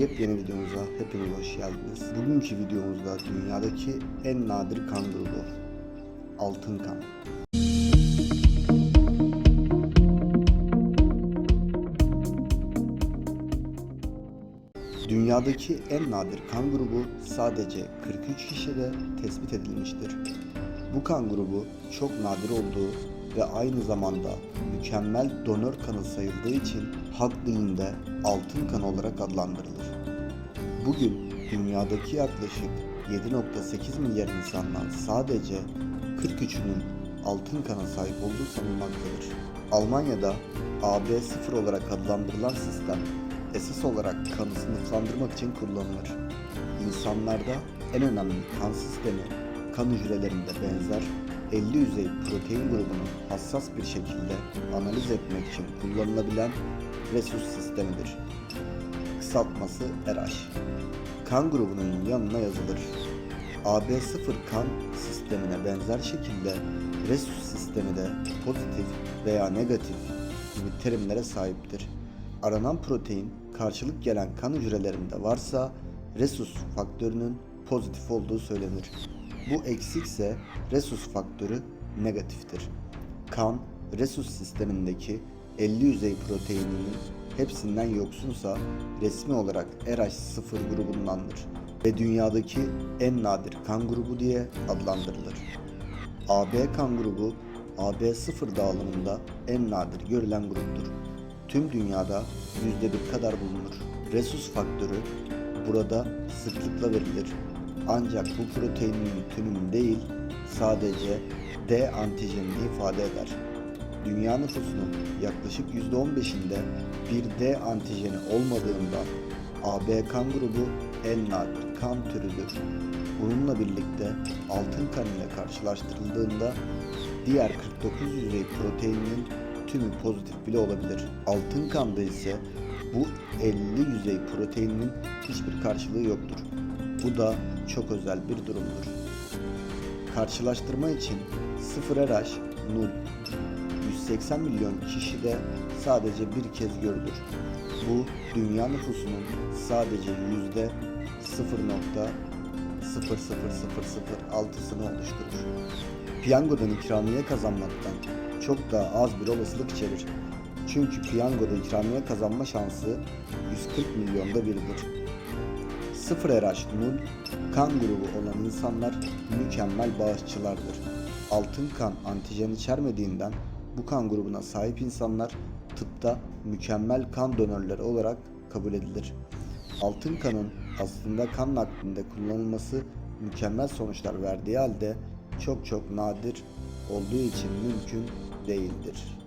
Yepyeni videomuza hepiniz hoş geldiniz. Bugünkü videomuzda dünyadaki en nadir kan grubu altın kan. Dünyadaki en nadir kan grubu sadece 43 kişide tespit edilmiştir. Bu kan grubu çok nadir olduğu ve aynı zamanda mükemmel donör kanı sayıldığı için halk dilinde altın kan olarak adlandırılır. Bugün dünyadaki yaklaşık 7.8 milyar insandan sadece 43'ünün altın kana sahip olduğu sanılmaktadır. Almanya'da AB0 olarak adlandırılan sistem esas olarak kanı sınıflandırmak için kullanılır. İnsanlarda en önemli kan sistemi kan hücrelerinde benzer 50 yüzey protein grubunu hassas bir şekilde analiz etmek için kullanılabilen Resus sistemidir. Kısaltması RH. Kan grubunun yanına yazılır. AB0 kan sistemine benzer şekilde Resus sistemi de pozitif veya negatif gibi terimlere sahiptir. Aranan protein karşılık gelen kan hücrelerinde varsa Resus faktörünün pozitif olduğu söylenir. Bu eksikse Resus faktörü negatiftir. Kan, Resus sistemindeki 50 yüzey proteininin hepsinden yoksunsa resmi olarak RH0 grubundandır ve dünyadaki en nadir kan grubu diye adlandırılır. AB kan grubu AB0 dağılımında en nadir görülen gruptur. Tüm dünyada yüzde bir kadar bulunur. Resus faktörü burada sıklıkla verilir. Ancak bu proteinin tümünü değil, sadece D antijenini ifade eder. Dünya nüfusunun yaklaşık %15'inde bir D antijeni olmadığından AB kan grubu en nadir kan türüdür. Bununla birlikte altın kan ile karşılaştırıldığında diğer 49 yüzey proteininin tümü pozitif bile olabilir. Altın kanda ise bu 50 yüzey proteininin hiçbir karşılığı yoktur. Bu da çok özel bir durumdur. Karşılaştırma için 0 RH 0 180 milyon kişide sadece bir kez görülür. Bu dünya nüfusunun sadece yüzde 0.00006'sını oluşturur. Piyangodan ikramiye kazanmaktan çok daha az bir olasılık içerir. Çünkü piyangoda ikramiye kazanma şansı 140 milyonda biridir. 0 RH 0 kan grubu olan insanlar mükemmel bağışçılardır. Altın kan antijen içermediğinden bu kan grubuna sahip insanlar tıpta mükemmel kan donörleri olarak kabul edilir. Altın kanın aslında kan naklinde kullanılması mükemmel sonuçlar verdiği halde çok çok nadir olduğu için mümkün değildir.